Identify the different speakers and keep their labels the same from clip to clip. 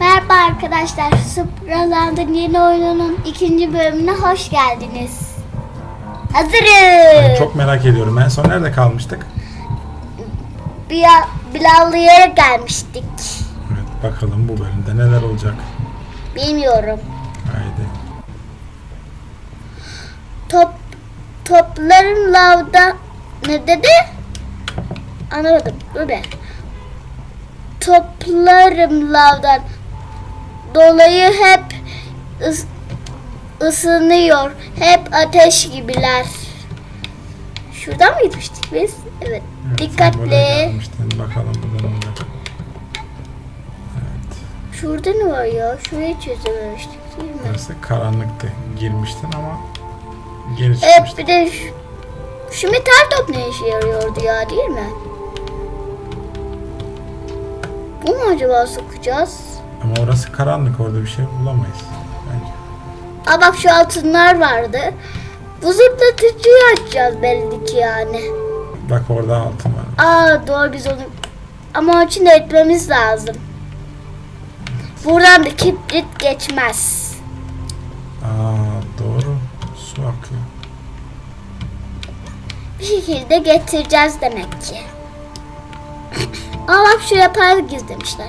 Speaker 1: Merhaba arkadaşlar. Supraland'ın yeni oyununun ikinci bölümüne hoş geldiniz. Hazırız.
Speaker 2: Çok merak ediyorum. En son nerede kalmıştık?
Speaker 1: Bir Bilallı yere gelmiştik.
Speaker 2: Evet, bakalım bu bölümde neler olacak.
Speaker 1: Bilmiyorum.
Speaker 2: Haydi.
Speaker 1: Top topların lavda ne dedi? Anlamadım. Dur be. Toplarım lavdan dolayı hep ıs- ısınıyor. Hep ateş gibiler. Şuradan mı gitmiştik biz? Evet.
Speaker 2: Evet,
Speaker 1: Dikkatli.
Speaker 2: Bakalım burada ne olacak. Evet.
Speaker 1: Şurada ne var ya? Şurayı çözememiştik değil mi?
Speaker 2: Burası karanlıktı. Girmiştin ama geri
Speaker 1: Evet
Speaker 2: çıkmıştın.
Speaker 1: bir de şu, şu metal top ne işe yarıyordu ya değil mi? Bu mu acaba sokacağız?
Speaker 2: Ama orası karanlık. Orada bir şey bulamayız. Bence.
Speaker 1: Aa bak şu altınlar vardı. Bu zıplatıcıyı açacağız belli ki yani.
Speaker 2: Bak orada altın var.
Speaker 1: Aa doğru biz onu... Ama onun için de etmemiz lazım. Buradan da kibrit geçmez.
Speaker 2: Aa doğru. Su akıyor.
Speaker 1: Bir şekilde getireceğiz demek ki. Aa bak şu yapağı gizlemişler.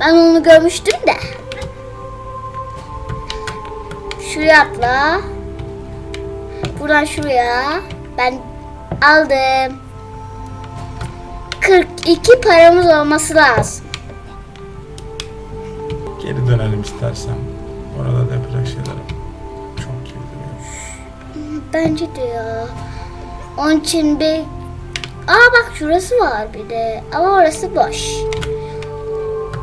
Speaker 1: Ben onu görmüştüm de. Şuraya atla. Buradan şuraya. Ben aldım. 42 paramız olması lazım.
Speaker 2: Geri dönelim istersen. Orada da yapacak şeyler. Çok iyi duruyor.
Speaker 1: Bence de ya. Onun için bir... Aa bak şurası var bir de. Ama orası boş.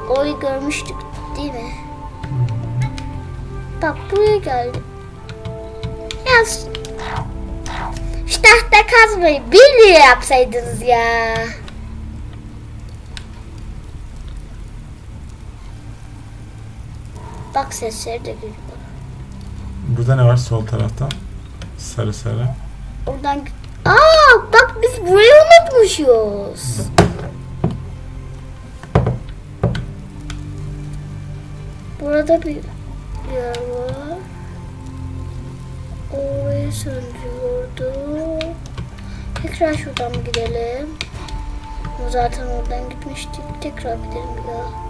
Speaker 1: Orayı görmüştük değil mi? Bak buraya geldi. Ya şu- şu tahta kazmayı bir lira yapsaydınız ya. Bak sesleri de geliyor.
Speaker 2: Burada ne var sol tarafta? Sarı sarı.
Speaker 1: Oradan... Aa bak biz burayı unutmuşuz. Burada bir yer var. Orayı söndürüyordu. Tekrar şuradan gidelim? Zaten oradan gitmiştik. Tekrar gidelim bir daha.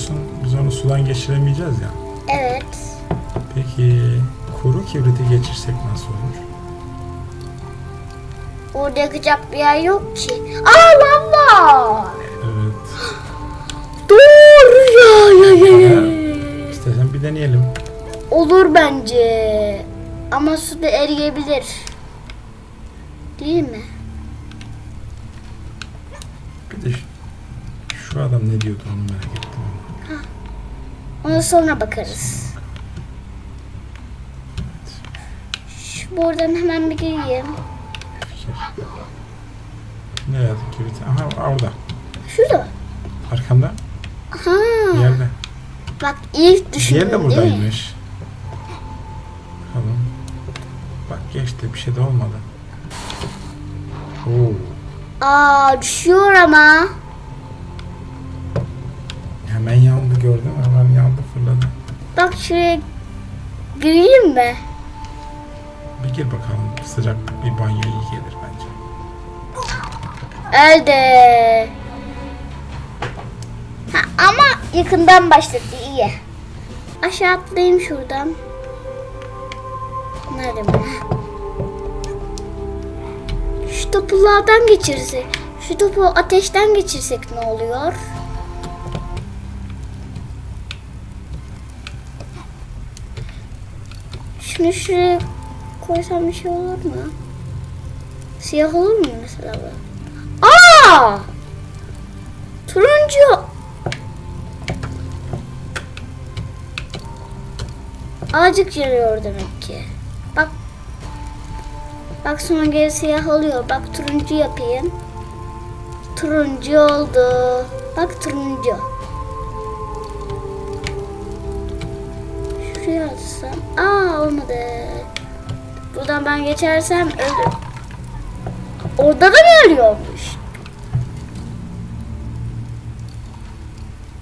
Speaker 2: Yakıyorsun. Biz onu sudan geçiremeyeceğiz ya.
Speaker 1: Evet.
Speaker 2: Peki kuru kibriti geçirsek nasıl olur?
Speaker 1: Orada yakacak bir yer yok ki. Aa lan var.
Speaker 2: Evet.
Speaker 1: Doğru ya ya ya ya.
Speaker 2: İstersen bir deneyelim.
Speaker 1: Olur bence. Ama suda eriyebilir. Değil mi?
Speaker 2: Bir de şu, şu adam ne diyordu onu merak ettim.
Speaker 1: Ona sonra bakarız. Şu buradan hemen bir gireyim.
Speaker 2: Fikir. Nerede kibriti? Aha orada.
Speaker 1: Şurada.
Speaker 2: Arkamda.
Speaker 1: Ha.
Speaker 2: Bir yerde.
Speaker 1: Bak ilk düşündüm
Speaker 2: Diğeri de buradaymış. Bakalım. Bak geçti bir şey de olmadı. Oo.
Speaker 1: Aa düşüyor ama.
Speaker 2: Hemen yandı gördün mü? Fırladı.
Speaker 1: Bak şuraya gireyim mi?
Speaker 2: Bir gir bakalım. Sıcak bir banyo iyi gelir bence.
Speaker 1: Öldü. Ha, ama yakından başladı iyi. Aşağı atlayayım şuradan. Nerede bu? Şu topulardan geçirsek. Şu topu ateşten geçirsek ne oluyor? Şunu koysam bir şey olur mu? Siyah olur mu mesela bu? Aa! Turuncu. Azıcık yanıyor demek ki. Bak Bak sonra geri siyah oluyor. Bak turuncu yapayım. Turuncu oldu. Bak turuncu. Şuraya atsam. Aa olmadı. Buradan ben geçersem ölürüm. Orada da mı ölüyormuş?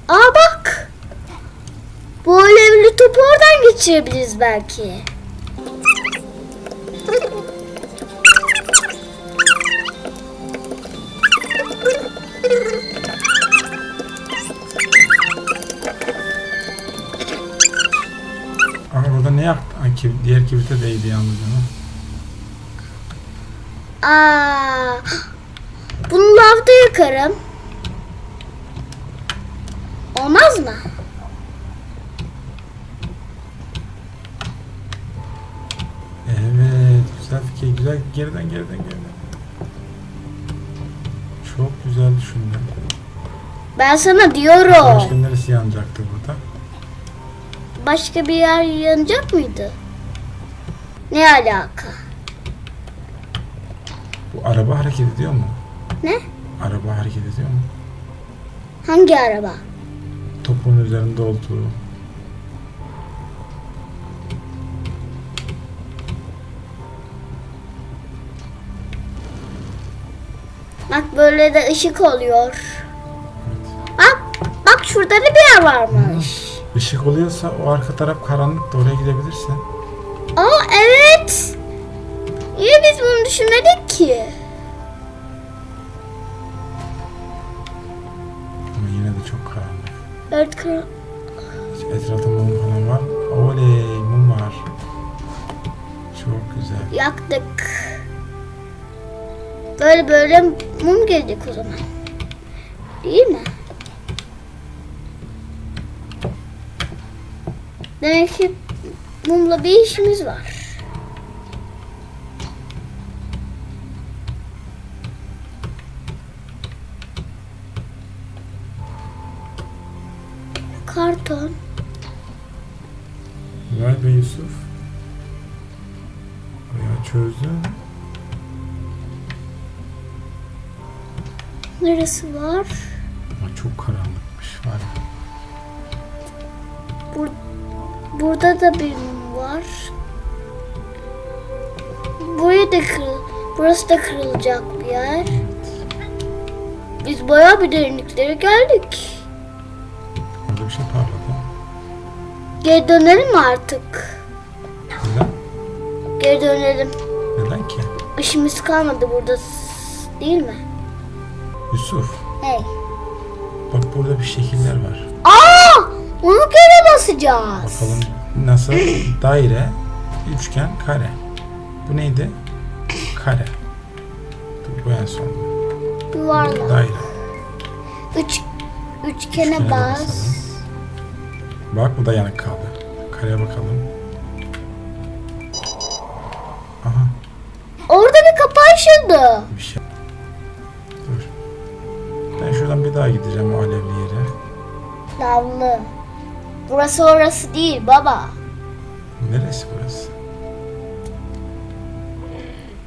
Speaker 1: Aa bak. Bu alevli topu oradan geçirebiliriz belki.
Speaker 2: Ne yaptı? Ha, ki- diğer kibrite değdi yalnız ama.
Speaker 1: Aa, bunu lavda yakarım. Olmaz mı?
Speaker 2: Evet. Güzel fikir. Güzel. Geriden geriden geriden. Çok güzel düşündün.
Speaker 1: Ben sana
Speaker 2: Başka
Speaker 1: diyorum.
Speaker 2: neresi yanacaktı burada?
Speaker 1: Başka bir yer yanacak mıydı? Ne alaka?
Speaker 2: Bu araba hareket ediyor mu?
Speaker 1: Ne?
Speaker 2: Araba hareket ediyor mu?
Speaker 1: Hangi araba?
Speaker 2: Topuğun üzerinde olduğu.
Speaker 1: Bak böyle de ışık oluyor.
Speaker 2: Evet.
Speaker 1: Bak, bak şurada da bir yer varmış.
Speaker 2: Işık oluyorsa o arka taraf karanlık da oraya gidebilirsin.
Speaker 1: Evet. Niye biz bunu düşünmedik ki?
Speaker 2: Ama yine de çok karanlık.
Speaker 1: Evet
Speaker 2: Hiç Etrafta mum falan var. Oley mum var. Çok güzel.
Speaker 1: yaktık. Böyle böyle mum gelecek o zaman. Değil mi? Demek ki mumla bir işimiz var. Karton.
Speaker 2: Vay be Yusuf. Bayağı çözdün.
Speaker 1: Neresi var?
Speaker 2: Ama çok karanlıkmış var. ya.
Speaker 1: Bur burada da bir mum var. Buraya da kırıl burası da kırılacak bir yer. Biz bayağı bir derinliklere geldik. Geri dönelim mi artık?
Speaker 2: Neden?
Speaker 1: Geri dönelim.
Speaker 2: Neden ki?
Speaker 1: İşimiz kalmadı burada değil mi?
Speaker 2: Yusuf.
Speaker 1: Hey.
Speaker 2: Bak burada bir şekiller var.
Speaker 1: Aa! Onu geri basacağız.
Speaker 2: Bakalım nasıl? Daire, üçgen, kare. Bu neydi? Kare. Dur bu en son.
Speaker 1: Yuvarlak.
Speaker 2: Daire.
Speaker 1: Üç, üçgene
Speaker 2: Üçgene
Speaker 1: bas.
Speaker 2: basalım. Bak bu da yanık kaldı. Kareye bakalım. Aha
Speaker 1: Orada bir kapı açıldı.
Speaker 2: bir şey. Dur. Ben şuradan bir daha gideceğim o alevli yere.
Speaker 1: Lavlı. Burası orası değil baba.
Speaker 2: Neresi burası?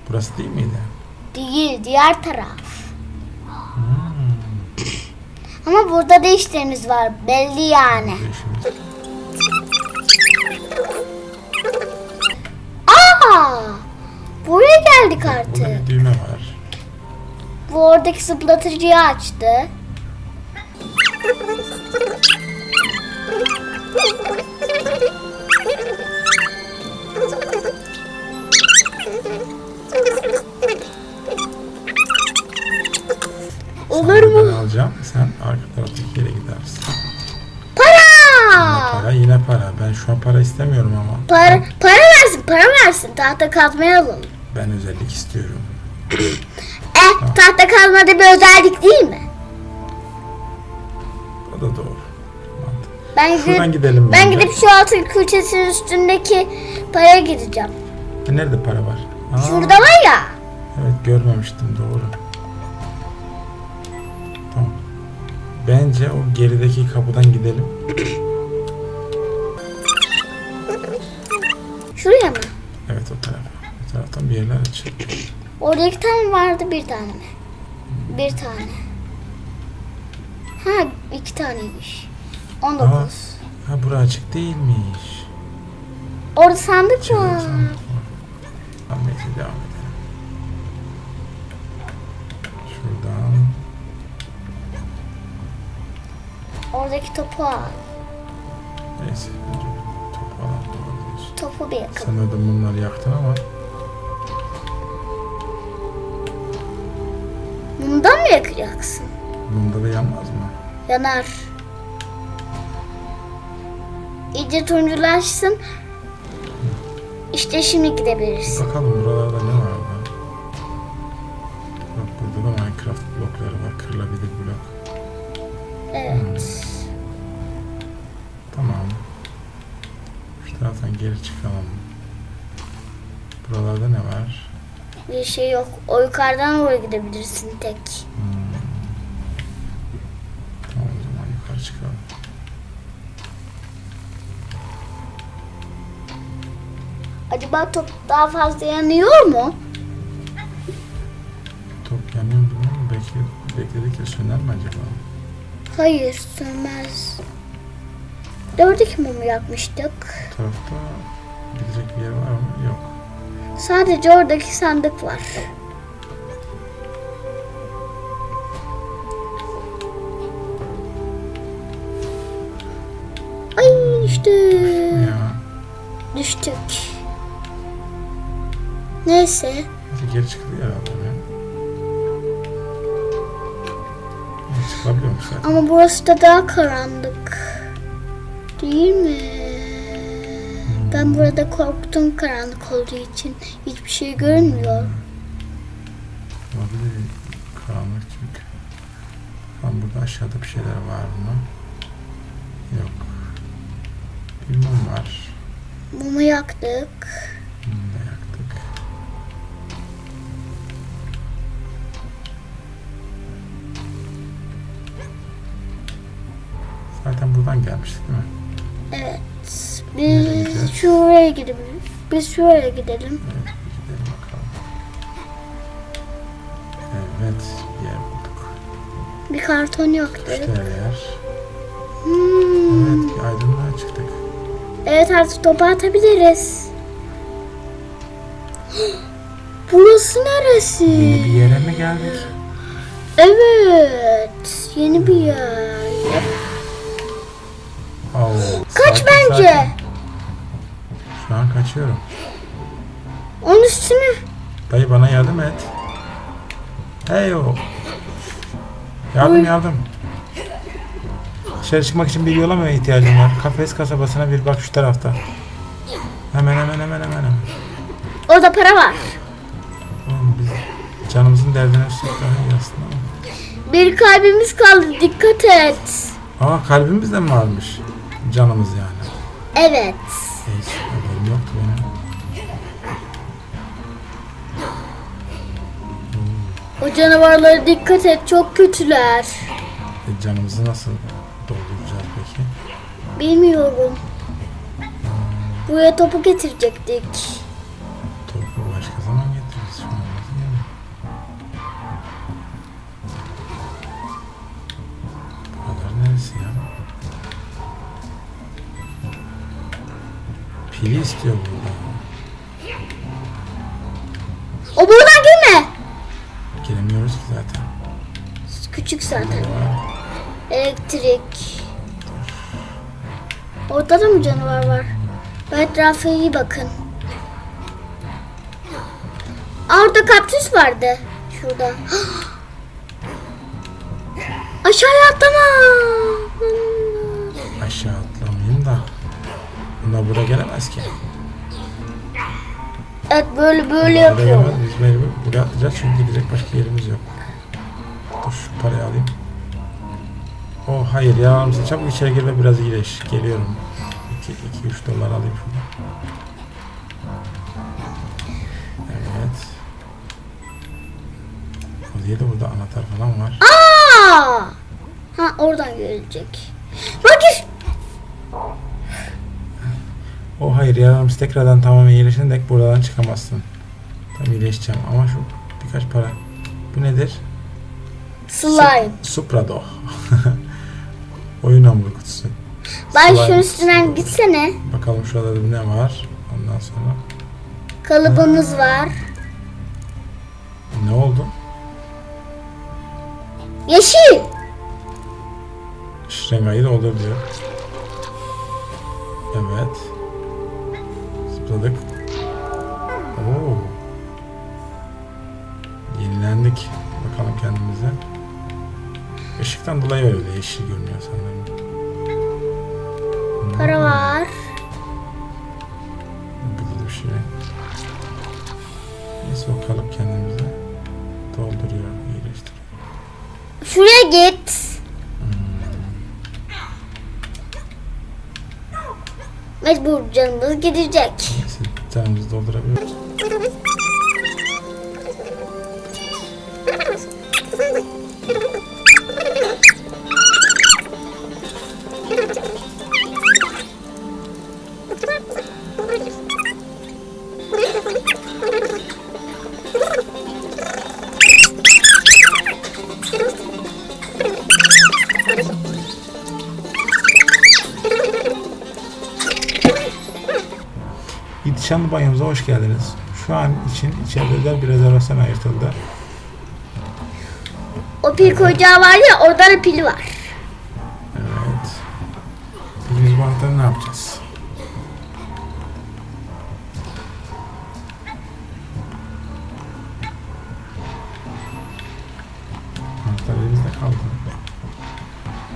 Speaker 2: Burası değil miydi?
Speaker 1: Değil, diğer taraf.
Speaker 2: Hmm.
Speaker 1: Ama burada da işlerimiz var, belli yani.
Speaker 2: burada işimiz-
Speaker 1: Geldik
Speaker 2: Burada
Speaker 1: artık.
Speaker 2: bir düğme var.
Speaker 1: Bu oradaki zıplatıcıyı açtı. Olur mu?
Speaker 2: Ben alacağım. Sen arka taraftaki yere gidersin.
Speaker 1: Para!
Speaker 2: Yine para yine para. Ben şu an para istemiyorum ama.
Speaker 1: Para, para versin, para versin. Tahta kazmayı alalım.
Speaker 2: Ben özellik istiyorum.
Speaker 1: Eh, tahta kazmada bir özellik değil mi?
Speaker 2: O da doğru.
Speaker 1: Ben
Speaker 2: Şuradan
Speaker 1: gidip,
Speaker 2: gidelim
Speaker 1: ben
Speaker 2: bence.
Speaker 1: gidip şu altın külçesinin üstündeki paraya gideceğim.
Speaker 2: E, Nerede para var? Aa,
Speaker 1: Şurada var ya.
Speaker 2: Evet görmemiştim doğru. Tamam. Bence o gerideki kapıdan gidelim.
Speaker 1: Şuraya mı?
Speaker 2: Taraftan bir yerler açıldı.
Speaker 1: Orada iki tane vardı bir tane mi? Bir tane. Ha iki taneymiş. 19.
Speaker 2: Aa. Ha bura açık değilmiş.
Speaker 1: Orada sandık var.
Speaker 2: Tamam neyse devam edelim. Şuradan.
Speaker 1: Oradaki topu al.
Speaker 2: Neyse önce bir top alalım.
Speaker 1: Topu bir yakalım.
Speaker 2: Sanırdım bunları yaktın ama
Speaker 1: Bundan mı yakacaksın?
Speaker 2: bunda da yanmaz mı?
Speaker 1: Yanar. İyice turunculaşsın. İşte şimdi gidebilirsin.
Speaker 2: Bakalım buralarda ne var da. Bak burada da Minecraft blokları var. Kırılabilir blok.
Speaker 1: Evet.
Speaker 2: Tamam. Şu taraftan geri çıkalım. Buralarda ne var?
Speaker 1: Bir şey yok. O yukarıdan oraya gidebilirsin tek.
Speaker 2: Hmm. Tamam o zaman yukarı çıkalım.
Speaker 1: Acaba top daha fazla yanıyor mu?
Speaker 2: Top yanıyor mu bilmiyorum. Belki bekledikçe söner mi acaba?
Speaker 1: Hayır sönmez. Dördeki mumu yakmıştık.
Speaker 2: Bu tarafta gidecek bir yer var mı? Yok.
Speaker 1: Sadece oradaki sandık var. Ay işte
Speaker 2: Ya.
Speaker 1: düştük. Neyse
Speaker 2: geri çıkılıyor herhalde. Çıkabiliyor musun
Speaker 1: ama burası da daha karanlık. Değil mi? Ben burada korktum karanlık olduğu için. Hiçbir şey görünmüyor.
Speaker 2: Olabilir. Karanlık çünkü. Tam burada aşağıda bir şeyler var mı? Yok. Bir mum var.
Speaker 1: Mumu yaktık.
Speaker 2: Mumu da yaktık. Zaten buradan gelmiştik değil mi?
Speaker 1: Evet.
Speaker 2: Nereye
Speaker 1: Biz
Speaker 2: gideceğiz?
Speaker 1: şuraya gidelim. Biz şuraya gidelim.
Speaker 2: Evet, bir gidelim bakalım. Evet, bir yer bulduk.
Speaker 1: Bir karton yoktu.
Speaker 2: İşte yer.
Speaker 1: Hmm.
Speaker 2: Evet, aydınlığa çıktık.
Speaker 1: Evet artık topu atabiliriz. Burası neresi?
Speaker 2: Yeni bir yere mi geldik?
Speaker 1: Evet. Yeni bir yer.
Speaker 2: Oo,
Speaker 1: Kaç
Speaker 2: sakin,
Speaker 1: bence.
Speaker 2: sakin. Kaçıyorum.
Speaker 1: Onun üstüne.
Speaker 2: Dayı bana yardım et. Hey o. Yardım
Speaker 1: Buyur.
Speaker 2: yardım. Dışarı çıkmak için bir yola mı ihtiyacım var? Kafes kasabasına bir bak şu tarafta. Hemen hemen hemen hemen hemen.
Speaker 1: Orada para var.
Speaker 2: Oğlum biz canımızın derdine iyi aslında.
Speaker 1: Bir kalbimiz kaldı. Dikkat et.
Speaker 2: Aa kalbimiz de mi varmış? Canımız yani.
Speaker 1: Evet.
Speaker 2: Hiç
Speaker 1: O canavarlara dikkat et. Çok kötüler.
Speaker 2: E, canımızı nasıl dolduracağız peki?
Speaker 1: Bilmiyorum. Buraya topu getirecektik.
Speaker 2: Topu başka zaman getiririz şu an. Buralar neresi ya? Pili istiyor burada. Zaten.
Speaker 1: Elektrik. Orada da mı canavar var? Bu etrafa iyi bakın. Aa, Orada kaktüs vardı. Şurada. Aşağıya atlama.
Speaker 2: Aşağı atlamayayım da. Bunlar buraya gelemez ki.
Speaker 1: Evet böyle böyle
Speaker 2: Buraya
Speaker 1: yapıyor.
Speaker 2: mecbur buraya atlayacağız çünkü gidecek başka yerimiz yok. Dur şu parayı alayım. Oh hayır ya? Çabuk içeri gir ve biraz iyileş. Geliyorum. 2-3 dolar alayım şuradan. Evet. O diye de burada anahtar falan var.
Speaker 1: Aa! Ha oradan gelecek. Bak iş-
Speaker 2: O hayır ya? Tekrardan tamamen iyileşene dek buradan çıkamazsın. Tam iyileşeceğim ama şu birkaç para. Bu nedir?
Speaker 1: Slime.
Speaker 2: Suprado. Oyun hamuru kutusu.
Speaker 1: Ben
Speaker 2: Slime.
Speaker 1: şunun üstünden gitsene.
Speaker 2: Bakalım şurada da ne var. Ondan sonra
Speaker 1: Kalıbımız var.
Speaker 2: ne oldu?
Speaker 1: Yeşil.
Speaker 2: Şırengayı doldur diyor. Evet. Zıpladık. Oo. Yenilendik. Bakalım kendimize. Işıktan dolayı öyle yeşil görünüyor sanırım. Hmm,
Speaker 1: Para var.
Speaker 2: Burada da bir şey. Neyse o kalıp kendimize dolduruyor, iyileştiriyor.
Speaker 1: Şuraya git. Mecbur canımız gidecek.
Speaker 2: Neyse canımızı doldurabiliyoruz. İhtişamlı banyomuza hoş geldiniz. Şu an için içeride bir rezervasyon ayırtıldı.
Speaker 1: O pil koyacağı var ya orada da pil var.
Speaker 2: Evet. Biz bu ne yapacağız? Anahtar elimizde kaldı.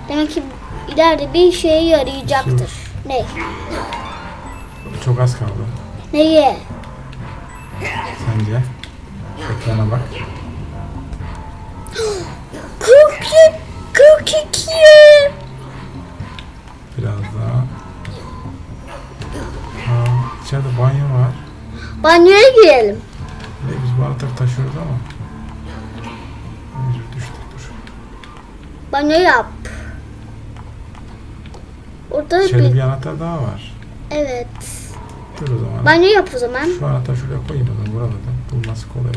Speaker 1: Demek ki ileride bir şeye yarayacaktır. Ne?
Speaker 2: Çok az kaldı.
Speaker 1: Neye?
Speaker 2: Sence? Ekrana bak.
Speaker 1: 42 42
Speaker 2: Biraz daha. Aa, içeride banyo var.
Speaker 1: Banyoya girelim.
Speaker 2: De biz anahtarı taşıyoruz ama. Mecbur düştük dur.
Speaker 1: Banyo yap. Orada
Speaker 2: İçeride
Speaker 1: bir...
Speaker 2: bir anahtar daha var.
Speaker 1: Evet.
Speaker 2: Dur o zaman.
Speaker 1: Banyo yap o zaman.
Speaker 2: Şu anahtarı şuraya koyayım o zaman burada da. Bulması kolay.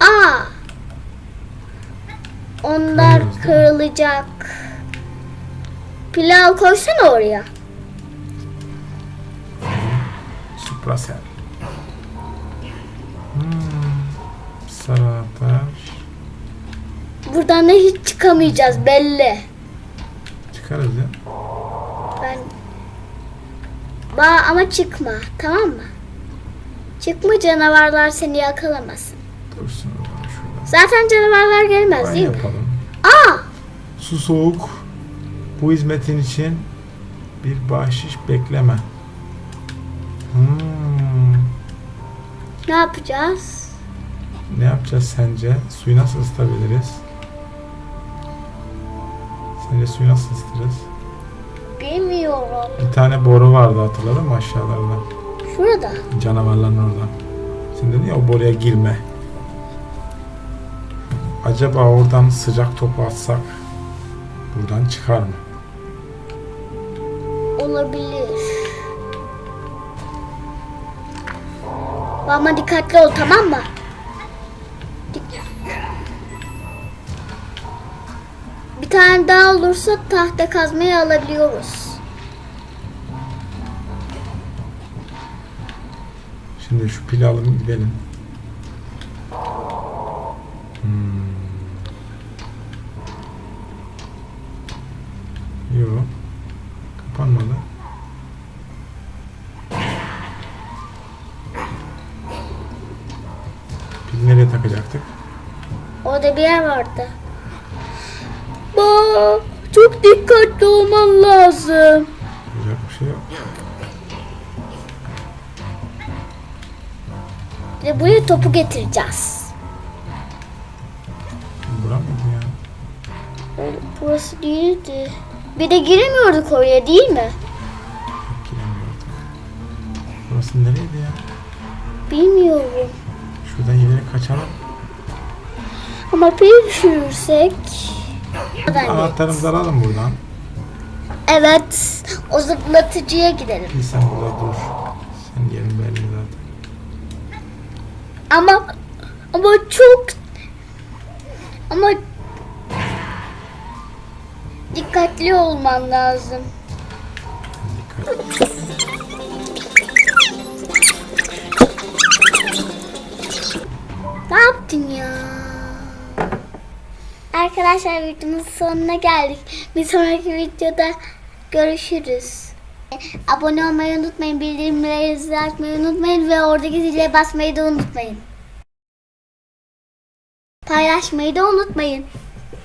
Speaker 1: Aa. Onlar
Speaker 2: Kırıyoruz,
Speaker 1: kırılacak. Pilav koysana oraya.
Speaker 2: Suprasel. Hmm. Sarı anahtar.
Speaker 1: Buradan da hiç çıkamayacağız belli.
Speaker 2: Çıkarız ya.
Speaker 1: Ben Ba ama çıkma tamam mı? Çıkma canavarlar seni yakalamasın.
Speaker 2: Dursun zaman şurada.
Speaker 1: Zaten canavarlar gelmez
Speaker 2: Ben
Speaker 1: değil mi?
Speaker 2: yapalım.
Speaker 1: Aa!
Speaker 2: Su soğuk. Bu hizmetin için bir bahşiş bekleme. Hmm.
Speaker 1: Ne yapacağız?
Speaker 2: Ne yapacağız sence? Suyu nasıl ısıtabiliriz? Sence suyu nasıl ısıtırız?
Speaker 1: Bilmiyorum.
Speaker 2: Bir tane boru vardı hatırladın mı aşağılarda?
Speaker 1: Şurada.
Speaker 2: Canavarların orada. Şimdi dedin ya o boruya girme. Acaba oradan sıcak topu atsak buradan çıkar mı?
Speaker 1: Olabilir. Ama dikkatli ol tamam mı? Bir tane daha olursa tahta kazmayı alabiliyoruz.
Speaker 2: Şimdi şu pili alalım gidelim. Hmm. Yok. Kapanmadı. Pili nereye takacaktık?
Speaker 1: Orada bir yer vardı. Ba, çok dikkatli olman lazım.
Speaker 2: Yapacak bir şey yok.
Speaker 1: Ve buraya topu getireceğiz.
Speaker 2: Bura mıydı ya?
Speaker 1: Burası değildi. Bir de giremiyorduk oraya değil mi?
Speaker 2: Giremiyordum. Burası nereydi ya?
Speaker 1: Bilmiyorum.
Speaker 2: Şuradan ileri kaçalım.
Speaker 1: Ama pil düşürürsek...
Speaker 2: Anahtarımızı alalım buradan.
Speaker 1: Evet. O zıplatıcıya gidelim.
Speaker 2: Bir sen burada dur. Sen yerin belli zaten.
Speaker 1: Ama ama çok ama dikkatli olman lazım.
Speaker 2: Dikkat.
Speaker 1: Ne yaptın ya? Arkadaşlar videomuzun sonuna geldik. Bir sonraki videoda görüşürüz. Abone olmayı unutmayın, bildirimleri açmayı unutmayın ve oradaki zile basmayı da unutmayın. Paylaşmayı da unutmayın.